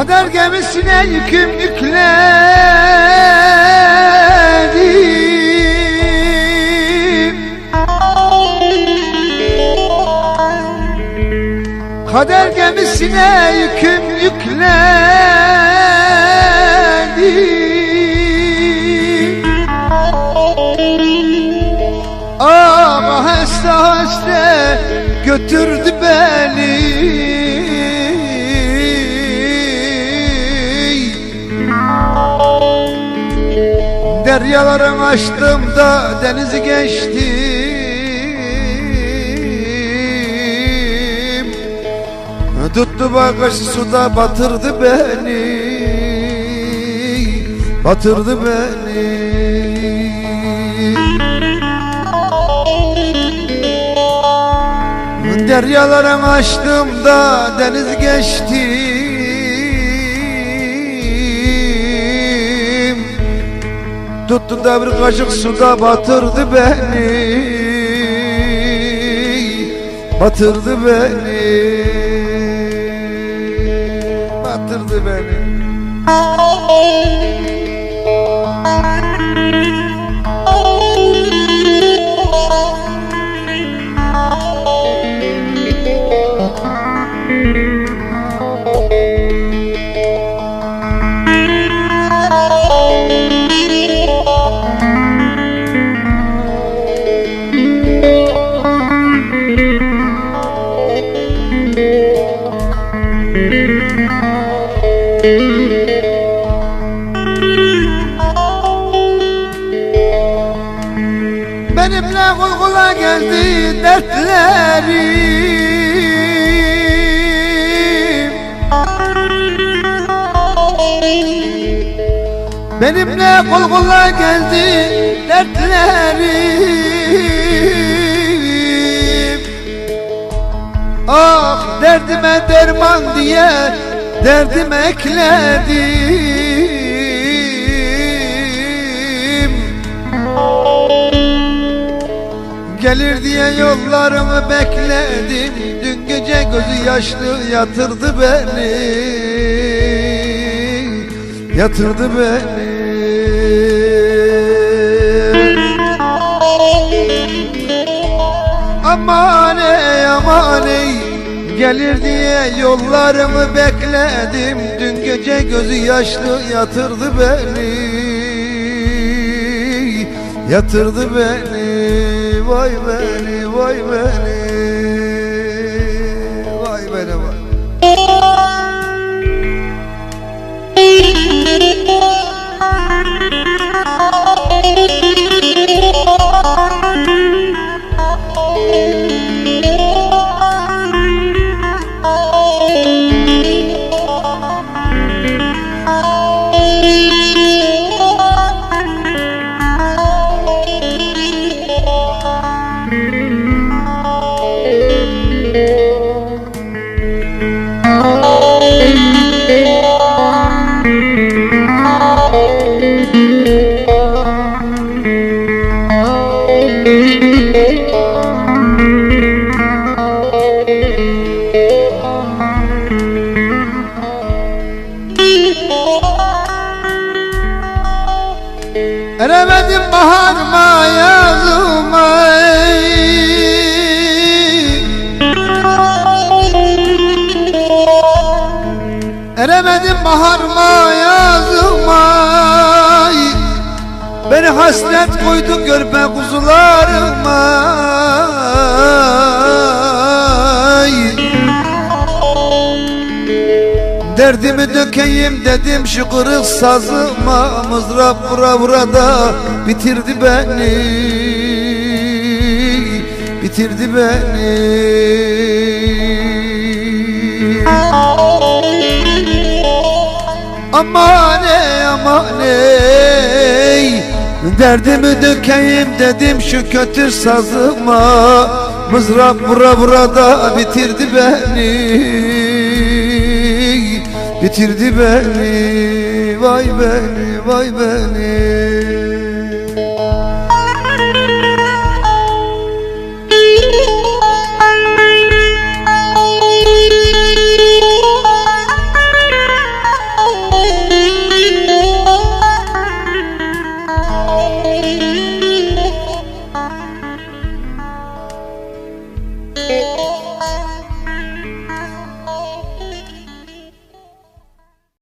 Kader gemisine yüküm yükledim. Kader gemisine yüküm yükledim. Ama heste heste götürdü Deryalarım açtım da denizi geçtim Tuttu bagajı suda batırdı beni. Batırdı beni. Deryalarım açtım da deniz geçtim Tuttu da bir kaşık suda batırdı beni. Batırdı beni. Batırdı beni kul kula geldi dertlerim. Benimle kul kula geldi dertlerim. Ah derdime derman diye derdime ekledim Gelir diye yollarımı bekledim. Dün gece gözü yaşlı yatırdı beni. Yatırdı beni. Aman ey aman ey Gelir diye yollarımı bekledim. Dün gece gözü yaşlı yatırdı beni. Yatırdı beni Vay beni vay beni. Vay beni vay Eremedim baharıma yazıma Eremedim baharıma Beni hasret koydu görme kuzularıma. Derdimi dökeyim dedim şu kırık sazıma. Mızrap vura vura da bitirdi beni. Bitirdi beni. Aman Derdimi dökeyim dedim şu kötü sazıma. Mızrap vura vura da bitirdi beni. Bitirdi beni. Vay beni vay beni